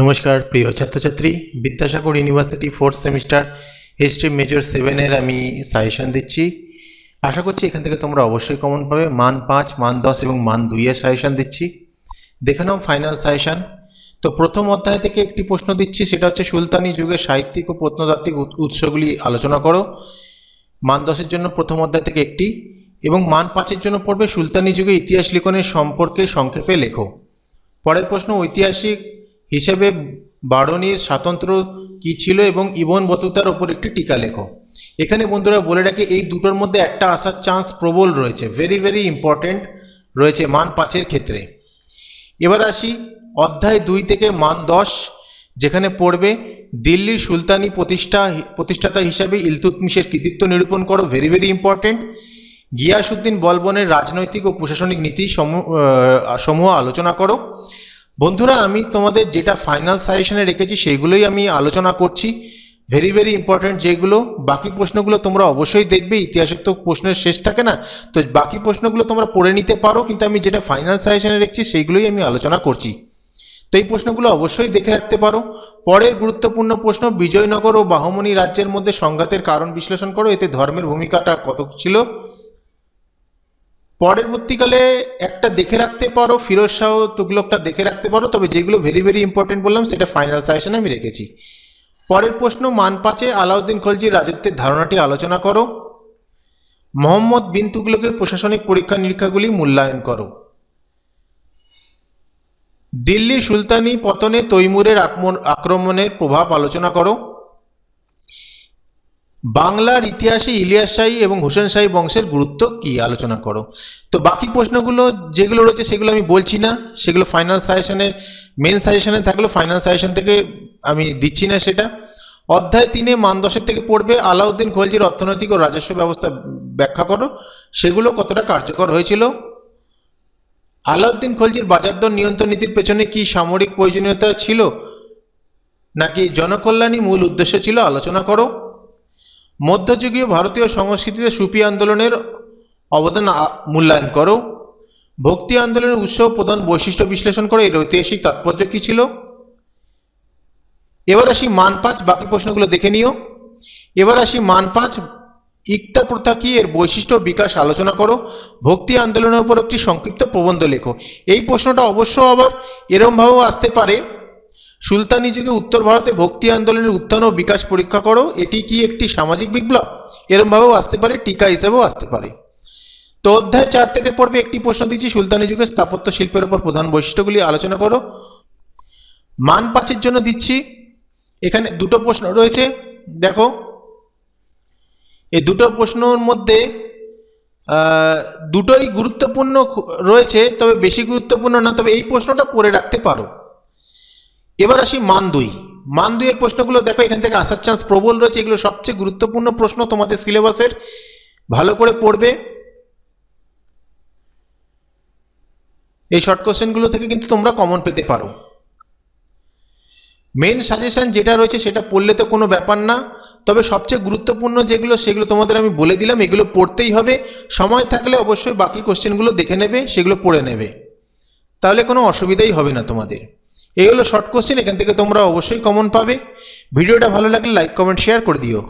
নমস্কার, প্রিয় ছাত্রছাত্রী, Vidyasagar university fourth semester history major সেভেনের আমি সাজেশন দিচ্ছি। আশা করছি এখান থেকে তোমরা অবশ্যই কমন পাবে। মান পাঁচ, মান দশ এবং মান দুইয়ের সাজেশন দিচ্ছি। দেখে নাও ফাইনাল সাজেশন তো প্রথম অধ্যায় থেকে একটি প্রশ্ন দিচ্ছি, সেটা হচ্ছে সুলতানি যুগের সাহিত্যিক ও প্রত্নতাত্ত্বিক উৎসগুলি আলোচনা করো। মান দশের জন্য প্রথম অধ্যায় থেকে একটি এবং মান পাঁচের জন্য পড়বে সুলতানি যুগে ইতিহাস লিখনের সম্পর্কে সংক্ষেপে লেখো। পরের প্রশ্ন, ঐতিহাসিক হিসেবে বারণীর স্বাতন্ত্র কি ছিল এবং ইবন বতুতার ওপর একটি টিকা লেখো। এখানে বন্ধুরা বলে রাখি, এই দুটোর মধ্যে একটা আসার চান্স প্রবল রয়েছে ভেরি ভেরি ইম্পর্টেন্ট রয়েছে মান পাঁচের ক্ষেত্রে। এবার আসি অধ্যায় দুই থেকে মান দশ, যেখানে পড়বে, দিল্লির সুলতানি প্রতিষ্ঠা, প্রতিষ্ঠাতা হিসাবে ইলতুতমিশের কৃতিত্ব নিরূপণ করো ভেরি ভেরি ইম্পর্টেন্ট গিয়াসুদ্দিন বলবনের রাজনৈতিক ও প্রশাসনিক নীতি সমূহ আলোচনা করো। বন্ধুরা, আমি তোমাদের যেটা ফাইনাল সাজেশনে রেখেছি, সেইগুলোই আমি আলোচনা করছি। ভেরি ভেরি ইম্পর্ট্যান্ট যেগুলো, বাকি প্রশ্নগুলো তোমরা অবশ্যই দেখবে, ইতিহাসের তো প্রশ্নের শেষ থাকে না। তো বাকি প্রশ্নগুলো তোমরা পড়ে নিতে পারো, কিন্তু আমি যেটা ফাইনাল সাজেশনে রেখেছি, সেইগুলোই আমি আলোচনা করছি। তো এই প্রশ্নগুলো অবশ্যই দেখে রাখতে পারো। পরের গুরুত্বপূর্ণ প্রশ্ন, বিজয়নগর ও বাহমনি রাজ্যের মধ্যে সংঘাতের কারণ বিশ্লেষণ করো, এতে ধর্মের ভূমিকাটা কত ছিল? পরবর্তীকালে একটা দেখে রাখতে পারো, ফিরোজ শাহ তুগলকটা দেখে রাখতে পারো, তবে যেগুলো ভেরি ভেরি ইম্পর্টেন্ট বললাম, সেটা ফাইনাল সাজেশনে আমি রেখেছি। পরের প্রশ্ন, মান পাঁচে আলাউদ্দিন খলজির রাজত্বের ধারণাটি আলোচনা করো। মোহাম্মদ বিন তুগলকের প্রশাসনিক পরীক্ষা নিরীক্ষাগুলি মূল্যায়ন করো। দিল্লির সুলতানি পতনে তৈমুরের আক্রমণ- আক্রমণের প্রভাব আলোচনা করো। বাংলার ইতিহাসে ইলিয়াস শাহী এবং হুসেন শাহী বংশের গুরুত্ব কি? আলোচনা করো। তো বাকি প্রশ্নগুলো যেগুলো রয়েছে সেগুলো আমি বলছি না, সেগুলো ফাইনাল সাজেশনের মেন সাজেশনে থাকলেও ফাইনাল সাজেশন থেকে আমি দিচ্ছি না সেটা। অধ্যায় তিনে মান দশের থেকে পড়বে, আলাউদ্দিন খলজির অর্থনৈতিক ও রাজস্ব ব্যবস্থা ব্যাখ্যা করো, সেগুলো কতটা কার্যকর হয়েছিল? আলাউদ্দিন খলজির বাজার দর নিয়ন্ত্রণ নীতির পেছনে কি সামরিক প্রয়োজনীয়তা ছিল? নাকি জনকল্যাণই মূল উদ্দেশ্য ছিল? আলোচনা করো। মধ্যযুগীয় ভারতীয় সংস্কৃতিতে সুফি আন্দোলনের অবদান মূল্যায়ন করো। ভক্তি আন্দোলনের উৎস প্রধান বৈশিষ্ট্য বিশ্লেষণ করে। এর ঐতিহাসিক তাৎপর্য কী ছিল? এবার আসি মান পাঁচ বাকি প্রশ্নগুলো দেখে নিও। এবার আসি মান পাঁচ ইকতা প্রথা কি? এর বৈশিষ্ট্য বিকাশ আলোচনা করো। ভক্তি আন্দোলনের উপর একটি সংক্ষিপ্ত প্রবন্ধ লেখো। এই প্রশ্নটা অবশ্য আবার এরমভাবেও আসতে পারে। সুলতানি যুগে উত্তর ভারতে ভক্তি আন্দোলনের উত্থান ও বিকাশ পরীক্ষা করো, এটি কি একটি সামাজিক বিপ্লব? এরমভাবেও আসতে পারে, টিকা হিসেবেও আসতে পারে। তো অধ্যায় চার থেকে পড়বে একটি প্রশ্ন দিচ্ছি, সুলতানি যুগের স্থাপত্য শিল্পের উপর প্রধান বৈশিষ্ট্যগুলি আলোচনা করো। মান পাঁচের জন্য দিচ্ছি, এখানে দুটো প্রশ্ন রয়েছে, দেখো। এই দুটো প্রশ্নর মধ্যে দুটোই গুরুত্বপূর্ণ রয়েছে, তবে বেশি গুরুত্বপূর্ণ না, তবে এই প্রশ্নটা পড়ে রাখতে পারো। এবার আসি মান দুই মান দুইয়ের প্রশ্নগুলো দেখো, এখান থেকে আসার চান্স প্রবল রয়েছে। এগুলো সবচেয়ে গুরুত্বপূর্ণ প্রশ্ন তোমাদের সিলেবাসের। ভালো করে পড়বে। এই শর্ট কোশ্চেনগুলো থেকে কিন্তু তোমরা কমন পেতে পারো। মেন সাজেশন যেটা রয়েছে সেটা পড়লে তো কোনো ব্যাপার না। তবে সবচেয়ে গুরুত্বপূর্ণ যেগুলো, সেগুলো তোমাদের আমি বলে দিলাম। এগুলো পড়তেই হবে। সময় থাকলে অবশ্যই বাকি কোশ্চেনগুলো দেখে নেবে, সেগুলো পড়ে নেবে। তাহলে কোনো অসুবিধাই হবে না তোমাদের। এই হলো শর্ট কোশ্চেন এখান থেকে তোমরা অবশ্যই কমন পাবে। ভিডিওটা ভালো লাগলে লাইক কমেন্ট শেয়ার করে দিও।